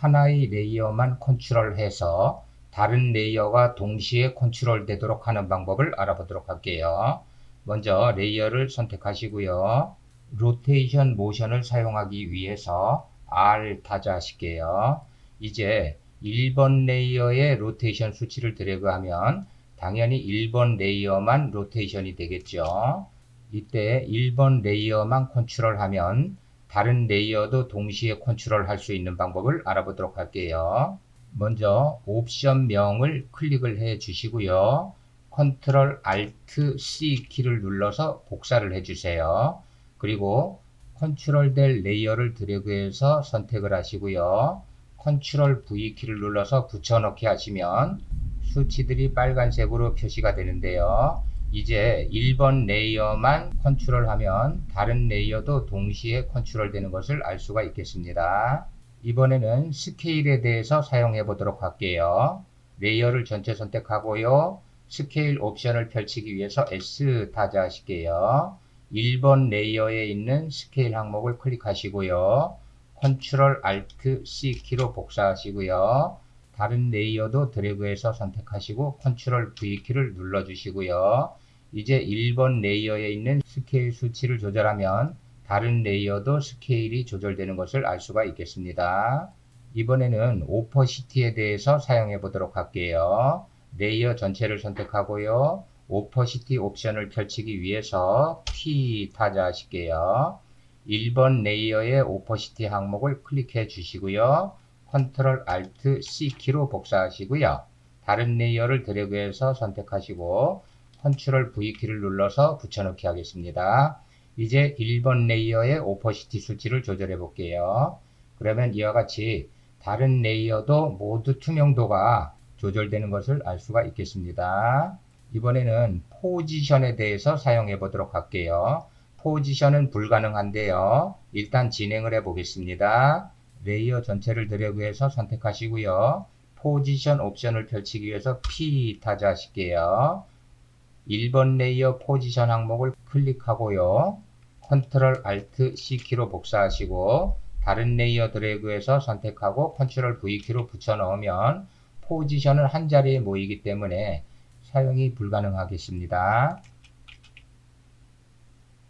하나의 레이어만 컨트롤해서 다른 레이어가 동시에 컨트롤 되도록 하는 방법을 알아보도록 할게요. 먼저 레이어를 선택하시고요. 로테이션 모션을 사용하기 위해서 R 타자하실게요. 이제 1번 레이어의 로테이션 수치를 드래그하면 당연히 1번 레이어만 로테이션이 되겠죠. 이때 1번 레이어만 컨트롤하면 다른 레이어도 동시에 컨트롤 할 수 있는 방법을 알아보도록 할게요. 먼저 옵션명을 클릭을 해 주시고요. 컨트롤 Alt C 키를 눌러서 복사를 해 주세요. 그리고 컨트롤 될 레이어를 드래그해서 선택을 하시고요. 컨트롤 V 키를 눌러서 붙여넣기 하시면 수치들이 빨간색으로 표시가 되는데요. 이제 1번 레이어만 컨트롤하면 다른 레이어도 동시에 컨트롤 되는 것을 알 수가 있겠습니다. 이번에는 스케일에 대해서 사용해 보도록 할게요. 레이어를 전체 선택하고요. 스케일 옵션을 펼치기 위해서 S 타자 하실게요. 1번 레이어에 있는 스케일 항목을 클릭하시고요. 컨트롤 Alt C 키로 복사하시고요. 다른 레이어도 드래그해서 선택하시고 컨트롤 V 키를 눌러 주시고요. 이제 1번 레이어에 있는 스케일 수치를 조절하면 다른 레이어도 스케일이 조절되는 것을 알 수가 있겠습니다. 이번에는 오퍼시티에 대해서 사용해 보도록 할게요. 레이어 전체를 선택하고요. 오퍼시티 옵션을 펼치기 위해서 P 타자 하실게요. 1번 레이어의 오퍼시티 항목을 클릭해 주시고요. 컨트롤 Alt C 키로 복사하시고요. 다른 레이어를 드래그해서 선택하시고 컨트롤 V 키를 눌러서 붙여넣기 하겠습니다. 이제 1번 레이어의 오퍼시티 수치를 조절해 볼게요. 그러면 이와 같이 다른 레이어도 모두 투명도가 조절되는 것을 알 수가 있겠습니다. 이번에는 포지션에 대해서 사용해 보도록 할게요. 포지션은 불가능한데요. 일단 진행을 해 보겠습니다. 레이어 전체를 드래그해서 선택하시고요. 포지션 옵션을 펼치기 위해서 P 타자하실게요. 1번 레이어 포지션 항목을 클릭하고요. 컨트롤 Alt C 키로 복사하시고 다른 레이어 드래그해서 선택하고 컨트롤 V 키로 붙여 넣으면 포지션은 한 자리에 모이기 때문에 사용이 불가능하겠습니다.